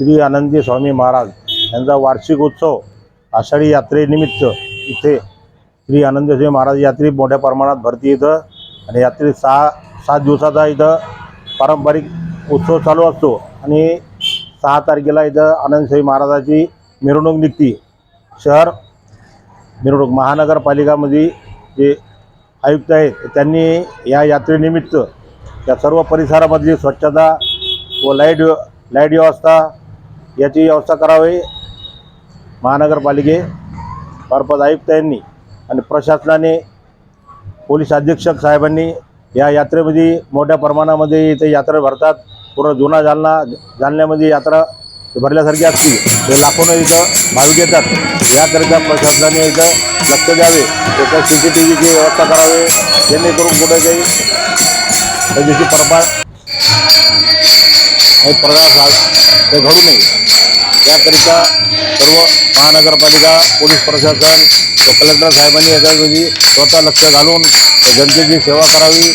श्री आनंदी स्वामी महाराज यांचा वार्षिक उत्सव आषाढी यात्रेनिमित्त इथे श्री आनंदी स्वामी महाराज यात्री मोठ्या प्रमाणात भरती इथं आणि यात्री सहा सात दिवसाचा इथं पारंपरिक उत्सव चालू असतो. आणि सहा तारखेला इथं आनंद स्वामी महाराजाची मिरवणूक निघती. शहर मिरवणूक महानगरपालिकामध्ये जे आयुक्त आहेत त्यांनी या यात्रेनिमित्त या सर्व परिसरामधली स्वच्छता व लाइट लाइट व्यवस्था याची व्यवस्था करावी. महानगरपालिके मार्फत आयुक्त यांनी आणि प्रशासनाने पोलीस अधीक्षक साहेबांनी या यात्रेमध्ये मोठ्या प्रमाणामध्ये इथे यात्रा भरतात. पूर्ण जुना जालना जालन्यामध्ये यात्रा भरल्यासारखी असते ते लाखोनं इथं भाविक येतात. याकरिता प्रशासनाने इथं लक्ष द्यावे. त्याच्या सी सी टी व्हीची व्यवस्था करावी. जेणेकरून कुठे काही त्याची परपा हे प्रकार ते घडू नये. याकरिता सर्व महानगरपालिका पोलीस प्रशासन व कलेक्टर साहेबांनी याच्याऐवजी स्वतः लक्ष घालून जनतेची सेवा करावी.